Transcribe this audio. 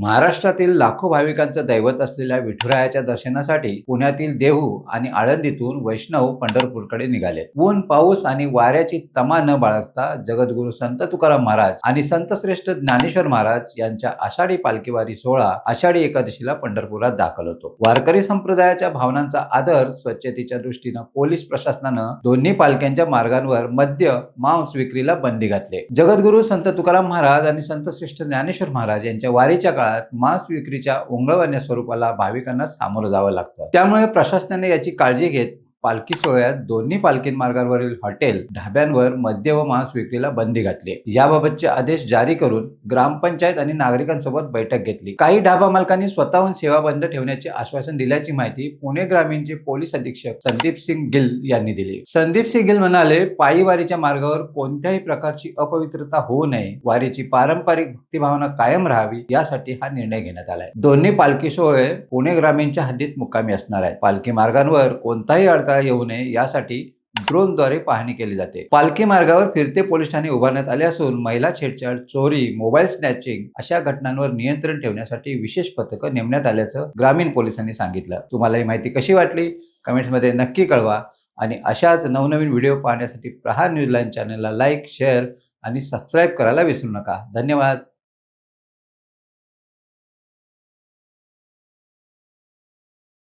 महाराष्ट्रातील लाखो भाविकांचं दैवत असलेल्या विठुरायाच्या दर्शनासाठी पुण्यातील देहू आणि आळंदीतून वैष्णव पंढरपूरकडे निघाले. ऊन पाऊस आणि वाऱ्याची तमा न बाळगता जगद्गुरु संत तुकाराम महाराज आणि संतश्रेष्ठ ज्ञानेश्वर महाराज यांच्या आषाढी पालखीवारी सोहळा आषाढी एकादशीला पंढरपुरात दाखल होतो. वारकरी संप्रदायाच्या भावनांचा आदर स्वच्छतेच्या दृष्टीनं पोलीस प्रशासनानं दोन्ही पालख्यांच्या मार्गांवर मद्य मांस विक्रीला बंदी घातली. जगद्गुरु संत तुकाराम महाराज आणि संतश्रेष्ठ ज्ञानेश्वर महाराज यांच्या वारीच्या काळात मांस विक्रीच्या ओंगळवान्या स्वरूपाला भाविकांना सामोरं जावं लागतं. त्यामुळे प्रशासनाने याची काळजी घेत पालखी सोहळ्यात दोन्ही पालखी मार्गावरील हॉटेल ढाब्यांवर मद्य व मांस विक्रीला बंदी घातली. याबाबतचे आदेश जारी करून ग्रामपंचायत आणि नागरिकांसोबत बैठक घेतली. काही ढाबा मालकांनी स्वतःहून सेवा बंद ठेवण्याचे आश्वासन दिल्याची माहिती पुणे ग्रामीणचे पोलीस अधीक्षक संदीप सिंग गिल यांनी दिली. संदीप सिंग गिल म्हणाले पायी वारीच्या मार्गावर कोणत्याही प्रकारची अपवित्रता होऊ नये. वारीची पारंपरिक भक्तिभावना कायम राहावी यासाठी हा निर्णय घेण्यात आलाय. दोन्ही पालखी सोहळे पुणे ग्रामीणच्या हद्दीत मुक्कामी असणार आहेत. पालखी मार्गांवर कोणताही अडथळा येऊ नये यासाठी ड्रोनद्वारे पाहणी केली जाते. पालखी मार्गावर फिरते पोलीस ठाणे उभारण्यात आले असून महिला छेडछाड चोरी मोबाईल स्नॅचिंग अशा घटनांवर नियंत्रण ठेवण्यासाठी विशेष पथकं नेमण्यात आल्याचं ग्रामीण पोलिसांनी सांगितलं. तुम्हाला ही माहिती कशी वाटली? कमेंट्समध्ये नक्की कळवा आणि अशाच नवनवीन व्हिडिओ पाहण्यासाठी प्रहार न्यूजलाईन चॅनलला लाईक शेअर आणि सबस्क्राईब करायला विसरू नका. धन्यवाद.